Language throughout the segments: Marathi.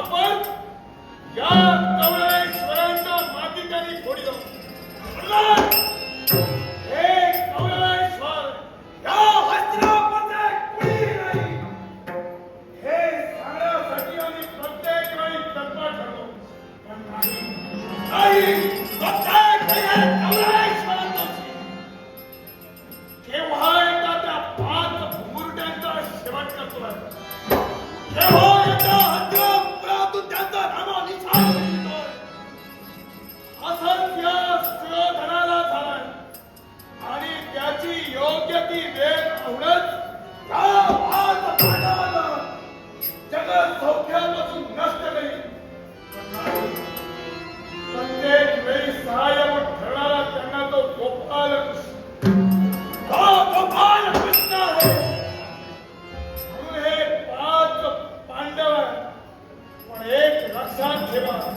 आपण या कवळेश्वरांना माती त्यांनी फोडी हे कवळेश्वर या वज्रामध्ये कुणी नाही. हे सांगण्यासाठी आम्ही प्रत्येक वेळी तत्पर ठरलो. पण नाही प्रत्येक वेळी कवळेश्वरांना केव्हा पाच मुरट्यांचा शेवट Give up.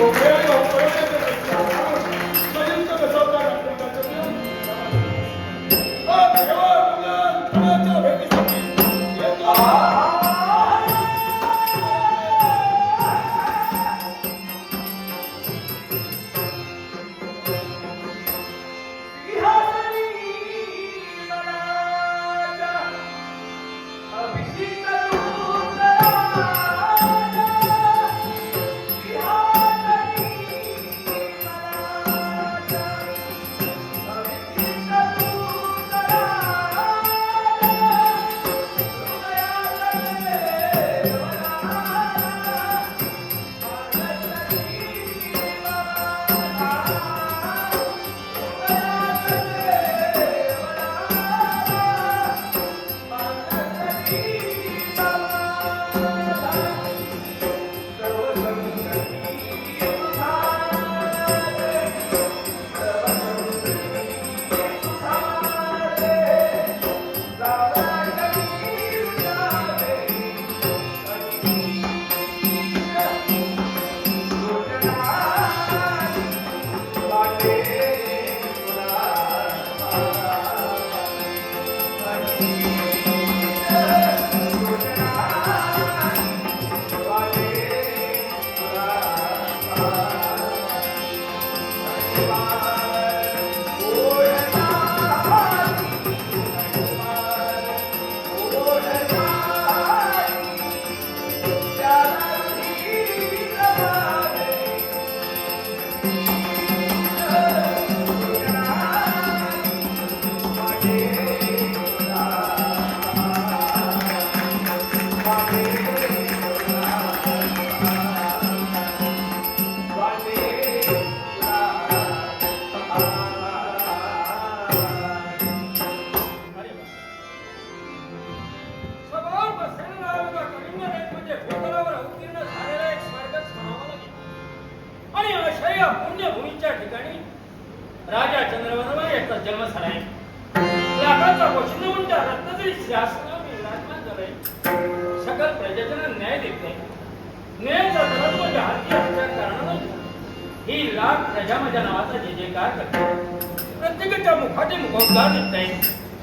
Obrigado.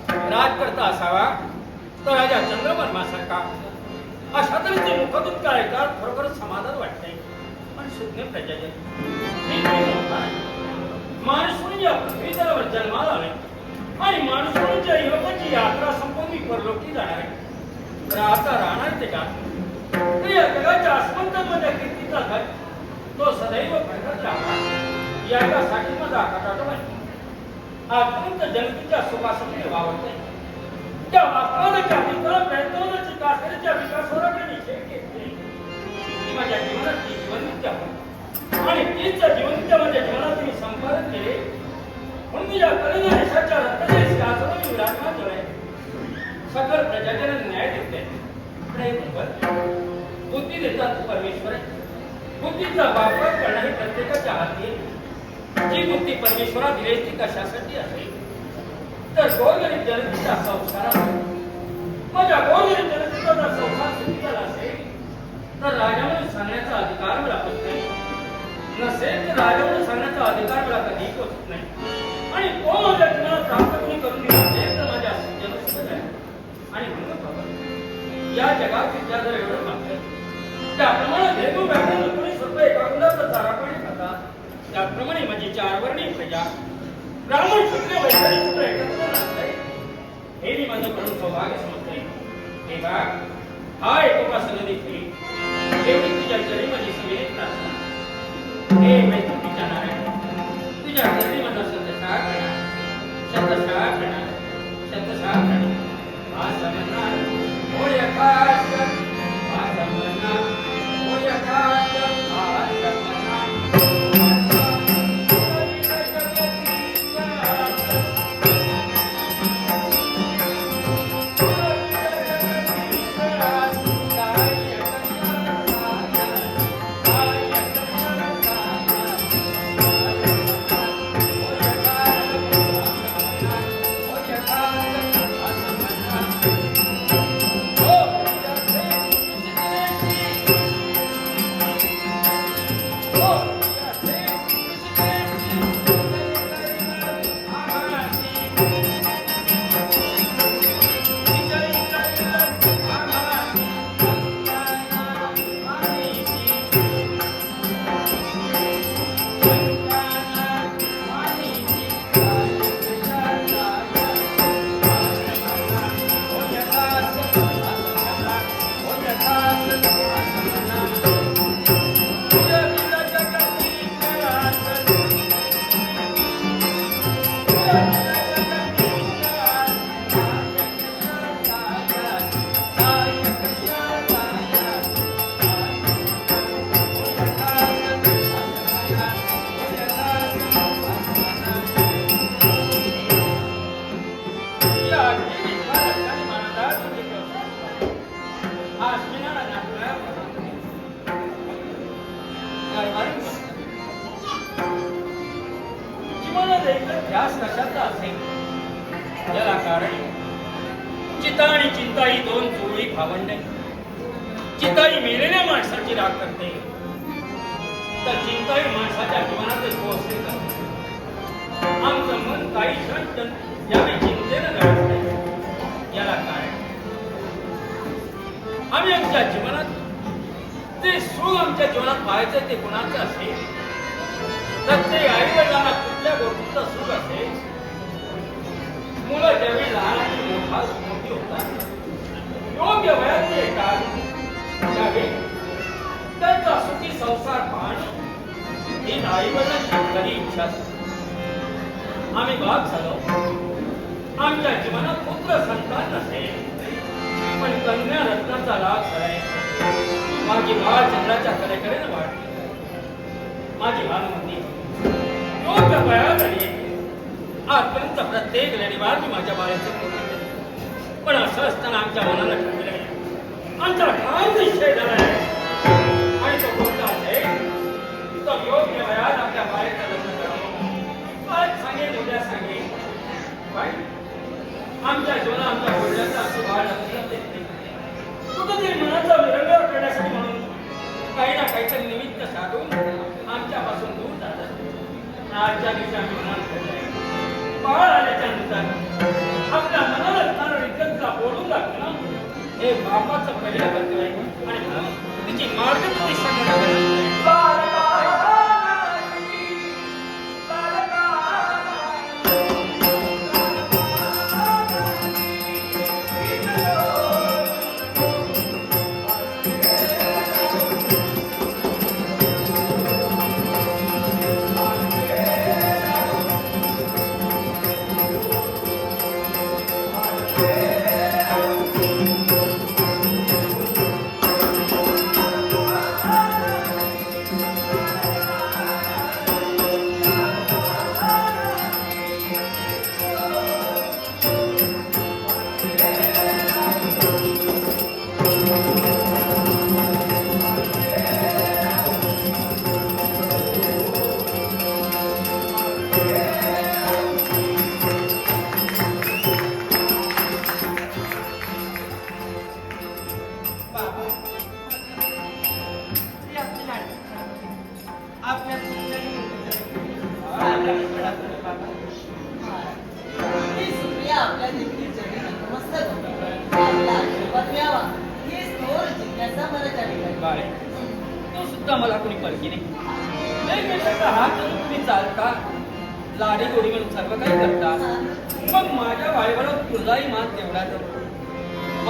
राज करता असावा तर राजा चंद्रवर्मासारखा अशा तऱ्हेचे मुखदूत काय ऐकतात खरोखर समाधान वाटते पण सुज्ञ प्रजाजन मी माणूस म्हणजे या पृथ्वी जन्माला आले आणि माणूस म्हणजे युवकाची यात्रा संपवून परलोकी जाणार आहे. तर आता राहणार ते का? ते या जगाच्या आसमंतांमध्ये कीर्तीचा घट तो सदैव प्रगत राहणार याच्यासाठी माझा कटाटो अत्यंत जनतेच्या सुखासाठी वावरते. त्या वास्तवाच्या मित्राला प्रयत्नाची कासरीच्या विकासावर मी निषेध ती माझ्या जीवनाची जीवनविद्या आणि तीच जीवनविद्या माझ्या जीवनात मी संपादन केले. म्हणून या कलिंग देशाच्या रत्नदेश विराजमान सकल प्रजाजन न्याय देते. प्रयत्न कर बुद्धी देतात परमेश्वर बुद्धीचा वापर करणं प्रत्येकाच्या हाती जी मुक्ती परमेश्वरा दिली ती कशासाठी असेल तर गोरगरीब जनतेचा संस्कार माझ्या गोरगरीब जनतेचा जर संस्कार सुखी झाला असेल तर राजा सांगण्याचा अधिकार मला होत नाही. नसेल तर राजा सांगण्याचा अधिकार मला कधी पोचत नाही. आणि तो माझ्या जीवनात प्राप्त कोणी करून दिला असेल तर माझ्या जनसुद्धा आहे आणि म्हणून बाबा या जगात विद्या जर एवढं मागतं त्याप्रमाणे भेदू व्याकरण कोणी स्वतः एका कुंडाचा चारा पाणी खातात त्याप्रमाणे माझी चार वर्णे प्रजा ब्राह्मण क्षत्रिय वैचारिक सुद्धा एकत्र हे मी माझं करून सौभाग्य समजते. हे बा हा एकोपा देखील एवढी तुझ्या चरी माझी सगळी प्रार्थना. हे मैत्रिणीच्या नारायण तुझ्या चरणी माझा शतशा करणा शतशा करणा शतशा करणा हा समजणार हो यथार्थ कशाचा असे याला कारण चिता आणि चिंता ही दोन जुळी भावंड चिता ही मेलेल्या माणसाची राग करते. तर चिंता ही माणसाच्या जीवनात पोहोचते करते आमचं मन काही क्षण याने चिंतेनं गाठते याला कारण आम्ही आमच्या जीवनात ते सुख आमच्या जीवनात पाहायचं ते कुणाचं असेल? तर ते योग्य वयात ते त्यावेळी त्यांचा सुखी संसार पाहणं ही आई वडिलांची खरी इच्छा असते. आम्ही बाप झालो. आमच्या जीवनात पुत्र संतान नसेल पण कन्या रत्नाचा लाभ झालाय. माझी बाळ चंद्राच्या कलेकडे वाढली. माझी भानुमती योग्य वयात आली आजपर्यंत प्रत्येक रविवार मी माझ्या बाळाचे मोठे पण असं असताना आमच्या मनाला ठरलेलं आहे आमचा ठाम निश्चय झाला आहे? आणि तो कोणता आहे तो योग्य वयात आपल्या बाळेचं लग्न करावं. आज सांगेल उद्या सांगेल आमच्या जीवनात आमच्या वडिलांचा असं बाळ लक्षात देत नाही. कुठंतरी मनाचा विरंगार करण्यासाठी म्हणून काही ना काहीतरी निमित्त साधून आमच्यापासून दूर जातात आजच्या दिवशी आम्ही मनात बाळ आल्याच्यानंतर आपल्या हे बापाचं पहिलं आणि तिची मार्गप्रतिष्ठा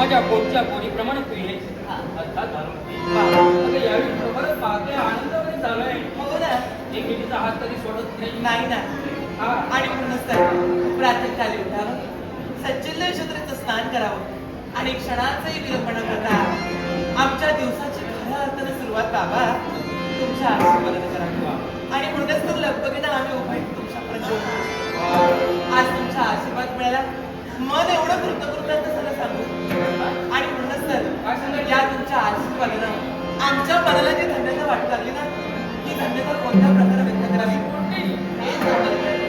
माझ्या पोटच्या गोडीप्रमाणे तू ये अर्थात अगं यावेळी खरोखरच पाहते आनंदामध्ये झालोय. हो ना. एकमेकीचा हात कधी सोडत नाही. नाही ना हा. आणि म्हणूनच तर उठावं. सच्चिल्ल स्नान करावं. आणि क्षणाचंही विलंब न करता आमच्या दिवसाची खऱ्या अर्थानं सुरुवात बाबा तुमच्या आशीर्वादाने करावी. आणि म्हणूनच तर लगबगीनं आम्ही उभा तुमच्या प्रश्न आज तुमचा आशीर्वाद मिळाला. मन एवढं कृतकृत्य झालं सांगू. आणि म्हणूनच सर या तुमच्या आशीर्वादानं आमच्या मनाला जी धन्यता वाटत आली ना ती धन्यता कोणत्या प्रकारे व्यक्त करावी? हे सांगितलं